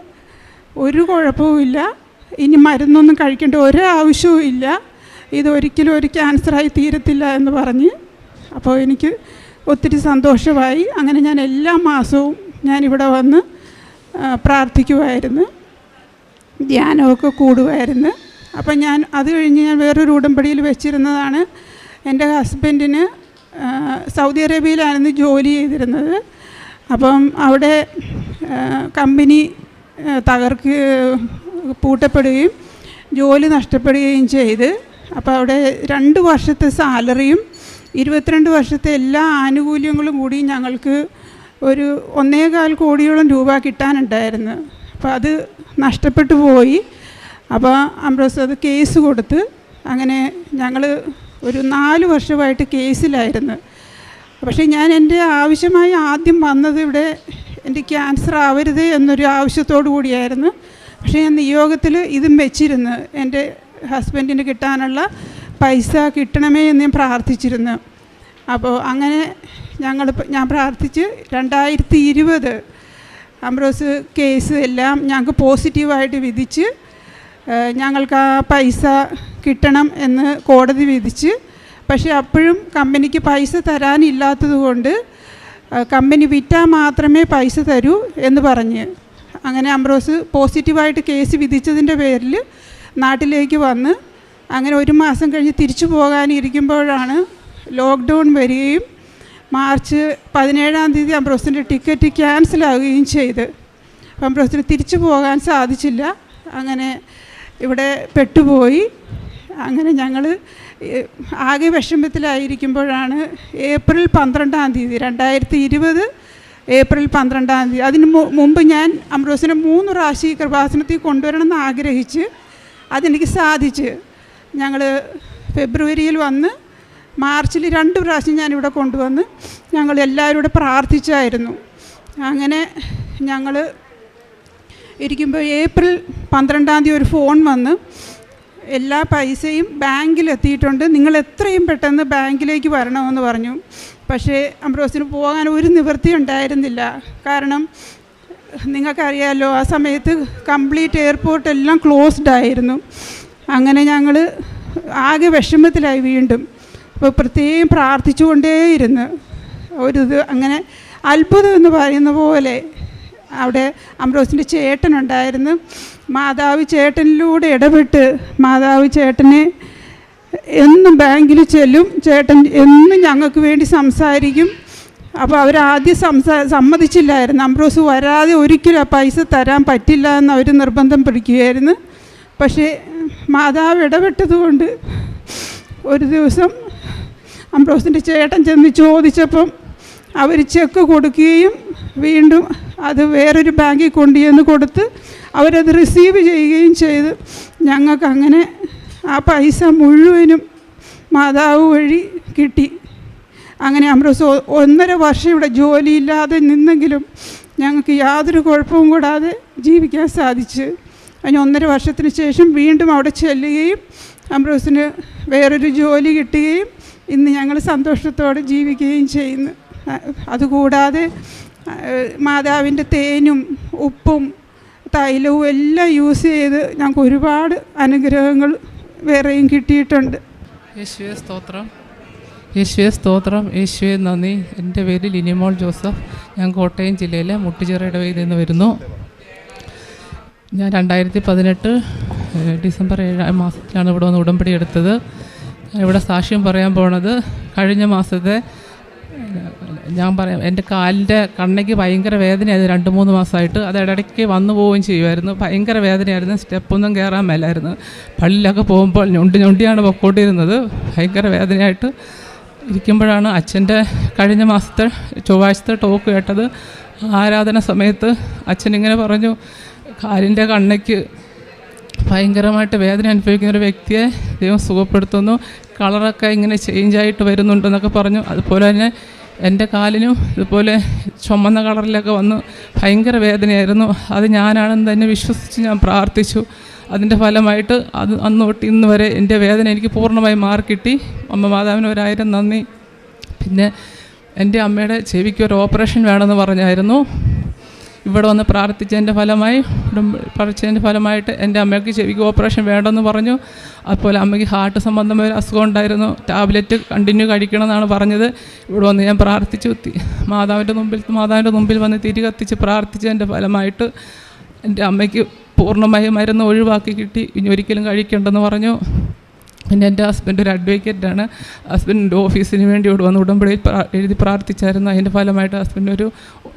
ഒരു കുഴപ്പവുമില്ല ഇനി മരുന്നൊന്നും കഴിക്കേണ്ട ഒരു ആവശ്യവും ഇല്ല. ഇതൊരിക്കലും ഒരു ക്യാൻസറായി തീരത്തില്ല എന്ന് പറഞ്ഞ്. അപ്പോൾ എനിക്ക് ഒത്തിരി സന്തോഷമായി. അങ്ങനെ ഞാൻ എല്ലാ മാസവും ഞാനിവിടെ വന്ന് പ്രാർത്ഥിക്കുമായിരുന്നു ധ്യാനമൊക്കെ കൂടുമായിരുന്നു അപ്പം ഞാൻ അത് കഴിഞ്ഞ് ഞാൻ വേറൊരു ഉടമ്പടിയിൽ വെച്ചിരുന്നതാണ് എന്റെ ഹസ്ബൻഡിന് സൗദി അറേബ്യയിലായിരുന്നു ജോലി ചെയ്തിരുന്നത്. അപ്പം അവിടെ കമ്പനി തകർക്ക് പൂട്ടപ്പെടുകയും ജോലി നഷ്ടപ്പെടുകയും ചെയ്ത് അപ്പോൾ അവിടെ രണ്ട് വർഷത്തെ സാലറിയും ഇരുപത്തിരണ്ട് വർഷത്തെ എല്ലാ ആനുകൂല്യങ്ങളും കൂടി ഞങ്ങൾക്ക് ഒരു ഒന്നേകാൽ കോടിയോളം രൂപ കിട്ടാനുണ്ടായിരുന്നു. അപ്പോൾ അത് നഷ്ടപ്പെട്ടു പോയി. അപ്പോൾ അംബ്രോസ് അത് കേസ് കൊടുത്ത് അങ്ങനെ ഞങ്ങൾ ഒരു നാല് വർഷമായിട്ട് കേസിലായിരുന്നു. പക്ഷേ ഞാൻ എന്റെ ആവശ്യമായി ആദ്യം വന്നത് ഇവിടെ എന്റെ ക്യാൻസർ ആവരുത് എന്നൊരു ആവശ്യത്തോടു കൂടിയായിരുന്നു. പക്ഷേ ഞാൻ നിയോഗത്തിൽ ഇതും വെച്ചിരുന്നു. എന്റെ ഹസ്ബൻഡിന് കിട്ടാനുള്ള പൈസ കിട്ടണമേ എന്ന് ഞാൻ പ്രാർത്ഥിച്ചിരുന്നു. അപ്പോൾ അങ്ങനെ ഞങ്ങൾ ഞാൻ പ്രാർത്ഥിച്ച് രണ്ടായിരത്തി ഇരുപത് അംബ്രോസ് കേസ് എല്ലാം ഞങ്ങൾക്ക് പോസിറ്റീവായിട്ട് വിധിച്ച് ഞങ്ങൾക്ക് ആ പൈസ കിട്ടണം എന്ന് കോടതി വിധിച്ച്. പക്ഷേ അപ്പോഴും കമ്പനിക്ക് പൈസ തരാനില്ലാത്തത് കൊണ്ട് കമ്പനി വിറ്റാൽ മാത്രമേ പൈസ തരൂ എന്ന് പറഞ്ഞ്. അങ്ങനെ അംബ്രോസ് പോസിറ്റീവായിട്ട് കേസ് വിധിച്ചതിന്റെ പേരിൽ നാട്ടിലേക്ക് വന്ന് അങ്ങനെ ഒരു മാസം കഴിഞ്ഞ് തിരിച്ചു പോകാനിരിക്കുമ്പോഴാണ് ലോക്ക്ഡൗൺ വരികയും മാർച്ച് പതിനേഴാം തീയതി അംബ്രോസിന്റെ ടിക്കറ്റ് ക്യാൻസലാവുകയും ചെയ്ത്. അംബ്രോസിന് തിരിച്ചു പോകാൻ സാധിച്ചില്ല. അങ്ങനെ ഇവിടെ പെട്ടുപോയി. അങ്ങനെ ഞങ്ങൾ ആകെ വിഷമത്തിലായിരിക്കുമ്പോഴാണ് ഏപ്രിൽ പന്ത്രണ്ടാം തീയതി രണ്ടായിരത്തി ഇരുപത് ഏപ്രിൽ പന്ത്രണ്ടാം തീയതി. അതിന് മുമ്പ് ഞാൻ അംബ്രോസിനെ മൂന്ന് പ്രാവശ്യം കൃപാസനത്തിൽ കൊണ്ടുവരണമെന്ന് ആഗ്രഹിച്ച് അതെനിക്ക് സാധിച്ച്. ഞങ്ങൾ ഫെബ്രുവരിയിൽ വന്ന് മാർച്ചിൽ രണ്ട് പ്രാവശ്യം ഞാനിവിടെ കൊണ്ടുവന്ന് ഞങ്ങൾ എല്ലാവരും കൂടെ പ്രാർത്ഥിച്ചായിരുന്നു. അങ്ങനെ ഞങ്ങൾ ഇരിക്കുമ്പോൾ ഏപ്രിൽ പന്ത്രണ്ടാം തീയതി ഒരു ഫോൺ വന്ന് എല്ലാ പൈസയും ബാങ്കിൽ എത്തിയിട്ടുണ്ട് നിങ്ങൾ എത്രയും പെട്ടെന്ന് ബാങ്കിലേക്ക് വരണമെന്ന് പറഞ്ഞു. പക്ഷേ അംബ്രോസിന് പോകാൻ ഒരു നിവൃത്തി ഉണ്ടായിരുന്നില്ല. കാരണം നിങ്ങൾക്കറിയാമല്ലോ ആ സമയത്ത് കംപ്ലീറ്റ് എയർപോർട്ട് എല്ലാം ക്ലോസ്ഡ് ആയിരുന്നു. അങ്ങനെ ഞങ്ങൾ ആകെ വിഷമത്തിലായി വീണ്ടും. അപ്പോൾ പ്രത്യേകം പ്രാർത്ഥിച്ചുകൊണ്ടേയിരുന്നു. ഒരു ഇത് അങ്ങനെ അത്ഭുതം എന്ന് പറയുന്ന പോലെ അവിടെ അംബ്രോസിന്റെ ചേട്ടനുണ്ടായിരുന്നു. മാതാവ് ചേട്ടനിലൂടെ ഇടപെട്ട് മാതാവ് ചേട്ടനെ എന്നും ബാങ്കിൽ ചെല്ലും. ചേട്ടൻ എന്നും ഞങ്ങൾക്ക് വേണ്ടി സംസാരിക്കും. അപ്പോൾ അവരാദ്യം സംസാ സമ്മതിച്ചില്ലായിരുന്നു. അംബ്രോസ് വരാതെ ഒരിക്കലും ആ പൈസ തരാൻ പറ്റില്ല എന്ന് അവർ നിർബന്ധം പിടിക്കുകയായിരുന്നു. പക്ഷേ മാതാവ് ഇടപെട്ടതുകൊണ്ട് ഒരു ദിവസം അംബ്രോസിന്റെ ചേട്ടൻ ചെന്ന് ചോദിച്ചപ്പം അവർ ചെക്ക് കൊടുക്കുകയും വീണ്ടും അത് വേറൊരു ബാങ്കിൽ കൊണ്ടുചെന്ന് കൊടുത്ത് അവരത് റിസീവ് ചെയ്യുകയും ചെയ്ത്. ഞങ്ങൾക്ക് അങ്ങനെ ആ പൈസ മുഴുവനും മാതാവ് വഴി കിട്ടി. അങ്ങനെ അംബ്രോസ് ഒന്നര വർഷം ഇവിടെ ജോലിയില്ലാതെ നിന്നെങ്കിലും ഞങ്ങൾക്ക് യാതൊരു കുഴപ്പവും കൂടാതെ ജീവിക്കാൻ സാധിച്ചു. അതിന് ഒന്നര വർഷത്തിന് ശേഷം വീണ്ടും അവിടെ ചെല്ലുകയും അമ്രോസിന് വേറൊരു ജോലി കിട്ടുകയും ഇന്ന് ഞങ്ങൾ സന്തോഷത്തോടെ ജീവിക്കുകയും ചെയ്യുന്നു. അതുകൂടാതെ മാതാവിന്റെ തേനും ഉപ്പും തൈലവും എല്ലാം യൂസ് ചെയ്ത് ഞങ്ങൾക്ക് ഒരുപാട് അനുഗ്രഹങ്ങൾ വേറെയും കിട്ടിയിട്ടുണ്ട്. യേശുവേ സ്തോത്രം. യേശുവേ സ്തോത്രം. യേശുവേ നന്ദി. എന്റെ പേര് ലിനിമോൾ ജോസഫ്. ഞാൻ കോട്ടയം ജില്ലയിലെ മുട്ടുചിറ ഇടവയിൽ നിന്ന് വരുന്നു. ഞാൻ രണ്ടായിരത്തി പതിനെട്ട് ഡിസംബർ ഏഴാം മാസത്തിലാണ് ഇവിടെ വന്ന് ഉടമ്പടി എടുത്തത്. ഇവിടെ സാക്ഷ്യം പറയാൻ പോണത് കഴിഞ്ഞ മാസത്തെ ഞാൻ പറയാം എന്റെ കാലിന്റെ കണ്ണയ്ക്ക് ഭയങ്കര വേദനയായിരുന്നു രണ്ട് മൂന്ന് മാസമായിട്ട്. അത് ഇടയ്ക്ക് വന്നു പോവുകയും ചെയ്യുമായിരുന്നു. ഭയങ്കര വേദനയായിരുന്നു. സ്റ്റെപ്പൊന്നും കയറാൻ മേലായിരുന്നു. പള്ളിയിലൊക്കെ പോകുമ്പോൾ ഞൊണ്ടി ഞൊണ്ടിയാണ് പൊക്കോട്ടിരുന്നത് ഭയങ്കര വേദനയായിട്ട് ഇരിക്കുമ്പോഴാണ് അച്ഛന്റെ കഴിഞ്ഞ മാസത്തെ ചൊവ്വാഴ്ചത്തെ ടോക്ക് കേട്ടത്. ആരാധന സമയത്ത് അച്ഛൻ ഇങ്ങനെ പറഞ്ഞു കാലിന്റെ കണ്ണയ്ക്ക് ഭയങ്കരമായിട്ട് വേദന അനുഭവിക്കുന്ന ഒരു വ്യക്തിയെ ദൈവം സുഖപ്പെടുത്തുന്നു. കളറൊക്കെ ഇങ്ങനെ ചേഞ്ച് ആയിട്ട് വരുന്നുണ്ടെന്നൊക്കെ പറഞ്ഞു. അതുപോലെ തന്നെ എന്റെ കാലിനും ഇതുപോലെ ചുമന്ന കളറിലൊക്കെ വന്ന്. ഭയങ്കര വേദനയായിരുന്നു. അത് ഞാനാണെന്ന് തന്നെ വിശ്വസിച്ച് ഞാൻ പ്രാർത്ഥിച്ചു. അതിന്റെ ഫലമായിട്ട് അത് അന്ന് തൊട്ട് ഇന്ന് വരെ എന്റെ വേദന എനിക്ക് പൂർണമായി മാറിക്കിട്ടി അമ്മ മാതാവിന് ഒരായിരം നന്ദി. പിന്നെ എന്റെ അമ്മയുടെ ചെവിക്ക് ഒരു ഓപ്പറേഷൻ വേണമെന്ന് പറഞ്ഞായിരുന്നു. ഇവിടെ വന്ന് പ്രാർത്ഥിച്ചതിന്റെ ഫലമായി പ്രാർത്ഥിച്ചതിന്റെ ഫലമായിട്ട് എന്റെ അമ്മയ്ക്ക് ചെവിക്ക് ഓപ്പറേഷൻ വേണ്ടെന്ന് പറഞ്ഞു. അതുപോലെ അമ്മയ്ക്ക് ഹാർട്ട് സംബന്ധമായ ഒരു അസുഖം ഉണ്ടായിരുന്നു. ടാബ്ലറ്റ് കണ്ടിന്യൂ കഴിക്കണമെന്നാണ് പറഞ്ഞത്. ഇവിടെ വന്ന് ഞാൻ പ്രാർത്ഥിച്ചു. മാതാവിന്റെ മുമ്പിൽ മാതാവിന്റെ മുമ്പിൽ വന്ന് തിരി കത്തിച്ച് പ്രാർത്ഥിച്ചതിന്റെ ഫലമായിട്ട് എന്റെ അമ്മയ്ക്ക് പൂർണമായി മരുന്ന് ഒഴിവാക്കി കിട്ടി. ഇനി ഒരിക്കലും കഴിക്കേണ്ടെന്ന് പറഞ്ഞു. പിന്നെ എന്റെ ഹസ്ബൻഡ് ഒരു അഡ്വക്കേറ്റാണ് ഹസ്ബൻഡിന്റെ ഓഫീസിന് വേണ്ടി ഇവിടെ വന്ന് ഉടമ്പടിയിൽ എഴുതി പ്രാർത്ഥിച്ചായിരുന്നു. അതിന്റെ ഫലമായിട്ട് ഹസ്ബൻഡ് ഒരു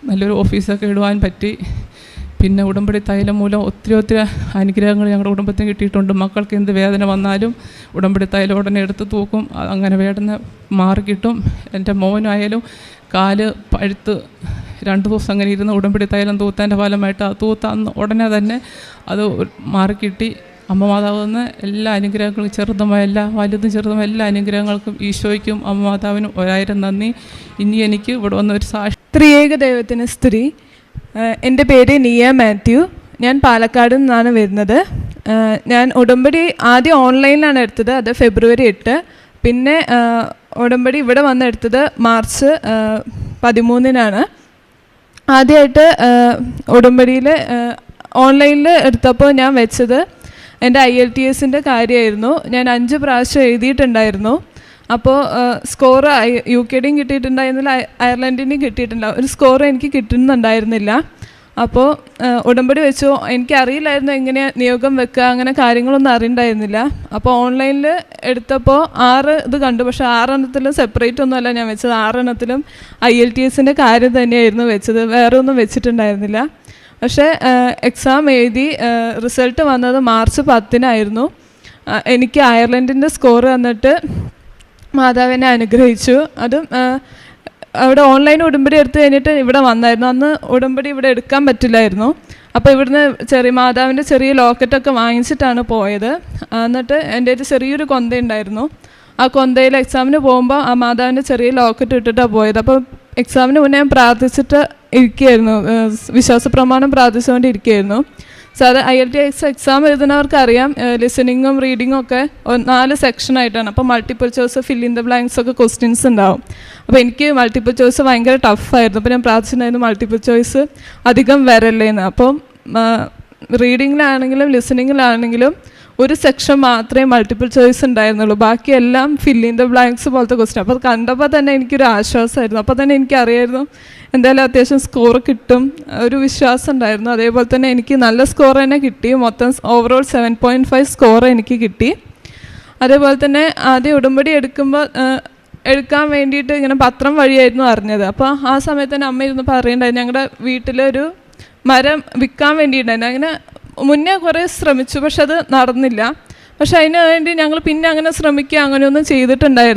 നല്ലൊരു ഓഫീസൊക്കെ ഇടുവാൻ പറ്റി. പിന്നെ ഉടമ്പടി തൈലം മൂലം ഒത്തിരി ഒത്തിരി അനുഗ്രഹങ്ങൾ ഞങ്ങളുടെ കുടുംബത്തിന് കിട്ടിയിട്ടുണ്ട്. മക്കൾക്ക് എന്ത് വേദന വന്നാലും ഉടമ്പടി തൈലം ഉടനെ എടുത്ത് തൂക്കും. അങ്ങനെ വേദന മാറിക്കിട്ടും എന്റെ മോനായാലും കാൽ പഴുത്ത് രണ്ട് ദിവസം അങ്ങനെ ഇരുന്ന് ഉടമ്പടി തൈലം തൂത്തതിന്റെ ഫലമായിട്ട് ആ തൂത്ത അന്ന് ഉടനെ തന്നെ അത് മാറിക്കിട്ടി അമ്മ മാതാവ് എല്ലാ അനുഗ്രഹങ്ങൾക്കും ചെറുതുമായ എല്ലാ വലുതും ചെറുതുമായ എല്ലാ അനുഗ്രഹങ്ങൾക്കും ഈശോയ്ക്കും അമ്മ മാതാവിനും ഒരായിരം നന്ദി. ഇനി എനിക്ക് ഇവിടെ വന്ന ഒരു സാക്ഷി ത്രിയേക ദൈവത്തിന് സ്ത്രീ എന്റെ പേര് നിയ മാത്യു. ഞാൻ പാലക്കാട് നിന്നാണ് വരുന്നത്. ഞാൻ ഉടമ്പടി ആദ്യം ഓൺലൈനിലാണ് എടുത്തത് അത് ഫെബ്രുവരി എട്ട്. പിന്നെ ഉടമ്പടി ഇവിടെ വന്നെടുത്തത് മാർച്ച് പതിമൂന്നിനാണ്. ആദ്യമായിട്ട് ഉടമ്പടിയിൽ ഓൺലൈനിൽ എടുത്തപ്പോൾ ഞാൻ വെച്ചത് എന്റെ ഐ എൽ ടി എസിന്റെ കാര്യമായിരുന്നു. ഞാൻ അഞ്ച് പ്രാവശ്യം എഴുതിയിട്ടുണ്ടായിരുന്നു. അപ്പോൾ സ്കോർ യു കെയുടെയും കിട്ടിയിട്ടുണ്ടായിരുന്നില്ല അയ- അയർലൻഡിന്റെയും കിട്ടിയിട്ടുണ്ടാവും ഒരു സ്കോർ എനിക്ക് കിട്ടുന്നുണ്ടായിരുന്നില്ല. അപ്പോൾ ഉടമ്പടി വെച്ചു. എനിക്കറിയില്ലായിരുന്നു എങ്ങനെ നിയോഗം വെക്കുക അങ്ങനെ കാര്യങ്ങളൊന്നും അറിയണ്ടായിരുന്നില്ല. അപ്പോൾ ഓൺലൈനിൽ എടുത്തപ്പോൾ ആറ് ഇത് കണ്ടു. പക്ഷേ ആറെണ്ണത്തിലും സെപ്പറേറ്റ് ഒന്നുമല്ല ഞാൻ വെച്ചത്. ആറെണ്ണത്തിലും ഐ എൽ ടി എസിന്റെ കാര്യം തന്നെയായിരുന്നു വെച്ചത്. വേറെ ഒന്നും വെച്ചിട്ടുണ്ടായിരുന്നില്ല. പക്ഷേ എക്സാം എഴുതി റിസൾട്ട് വന്നത് മാർച്ച് പത്തിനായിരുന്നു. എനിക്ക് അയർലൻഡിന്റെ സ്കോർ വന്നിട്ട് മാതാവിനെ അനുഗ്രഹിച്ചു. അതും അവിടെ ഓൺലൈൻ ഉടമ്പടി എടുത്തു കഴിഞ്ഞിട്ട് ഇവിടെ വന്നായിരുന്നു. അന്ന് ഉടമ്പടി ഇവിടെ എടുക്കാൻ പറ്റില്ലായിരുന്നു. അപ്പോൾ ഇവിടുന്ന് ചെറിയ മാതാവിന്റെ ചെറിയ ലോക്കറ്റൊക്കെ വാങ്ങിച്ചിട്ടാണ് പോയത്. എന്നിട്ട് എന്റെ ഒരു ചെറിയൊരു കൊന്തയുണ്ടായിരുന്നു. ആ കൊന്തയിൽ എക്സാമിന് പോകുമ്പോൾ ആ മാതാവിന്റെ ചെറിയ ലോക്കറ്റ് ഇട്ടിട്ടാണ് പോയത്. അപ്പോൾ എക്സാമിന് മുന്നേ ഞാൻ പ്രാർത്ഥിച്ചിട്ട് ഇരിക്കുകയായിരുന്നു. വിശ്വാസ പ്രമാണം പ്രാർത്ഥിച്ചുകൊണ്ട് ഇരിക്കുകയായിരുന്നു sir I L T X exam എഴുതുന്നവർക്ക് അറിയാം ലിസണിങ്ങും റീഡിങ്ങും ഒക്കെ നാല് സെക്ഷൻ ആയിട്ടാണ്. അപ്പോൾ multiple choice fill in the blanks ഒക്കെ ക്വസ്റ്റ്യൻസ് ഉണ്ടാവും. അപ്പോൾ എനിക്ക് മൾട്ടിപ്പിൾ ചോയ്സ് ഭയങ്കര ടഫായിരുന്നു അപ്പോൾ ഞാൻ പ്രാർത്ഥിച്ചിട്ടുണ്ടായിരുന്നു മൾട്ടിപ്പിൾ ചോയ്സ് അധികം വരല്ലേന്ന്. അപ്പം റീഡിങ്ങിലാണെങ്കിലും ലിസണിങ്ങിലാണെങ്കിലും ഒരു സെക്ഷൻ മാത്രമേ മൾട്ടിപ്പിൾ ചോയ്സ് ഉണ്ടായിരുന്നുള്ളൂ. ബാക്കിയെല്ലാം ഫിൽ ഇൻ ദ ബ്ലാങ്ക്സ് പോലത്തെ ക്വസ്റ്റ്യൻ അപ്പോൾ കണ്ടപ്പോൾ തന്നെ എനിക്കൊരു ആശ്വാസമായിരുന്നു അപ്പോൾ തന്നെ എനിക്കറിയായിരുന്നു എന്തായാലും അത്യാവശ്യം സ്കോർ കിട്ടും. ഒരു വിശ്വാസം ഉണ്ടായിരുന്നു. അതേപോലെ തന്നെ എനിക്ക് നല്ല സ്കോർ തന്നെ കിട്ടി. മൊത്തം overall seven point five score എനിക്ക് കിട്ടി. അതേപോലെ തന്നെ ആദ്യം ഉടമ്പടി എടുക്കുമ്പോൾ എടുക്കാൻ വേണ്ടിയിട്ട് ഇങ്ങനെ പത്രം വഴിയായിരുന്നു അറിഞ്ഞത്. അപ്പോൾ ആ സമയത്ത് തന്നെ അമ്മ ഇരുന്ന് പറയണ്ടായിരുന്നു ഞങ്ങളുടെ വീട്ടിലൊരു മരം വിൽക്കാൻ വേണ്ടിയിട്ടുണ്ടായിരുന്നു. അങ്ങനെ മുന്നേ കുറേ ശ്രമിച്ചു പക്ഷെ അത് നടന്നില്ല. പക്ഷെ അതിന് വേണ്ടി ഞങ്ങൾ പിന്നെ അങ്ങനെ ശ്രമിക്കുക അങ്ങനെയൊന്നും ചെയ്തിട്ടുണ്ടായിരുന്നു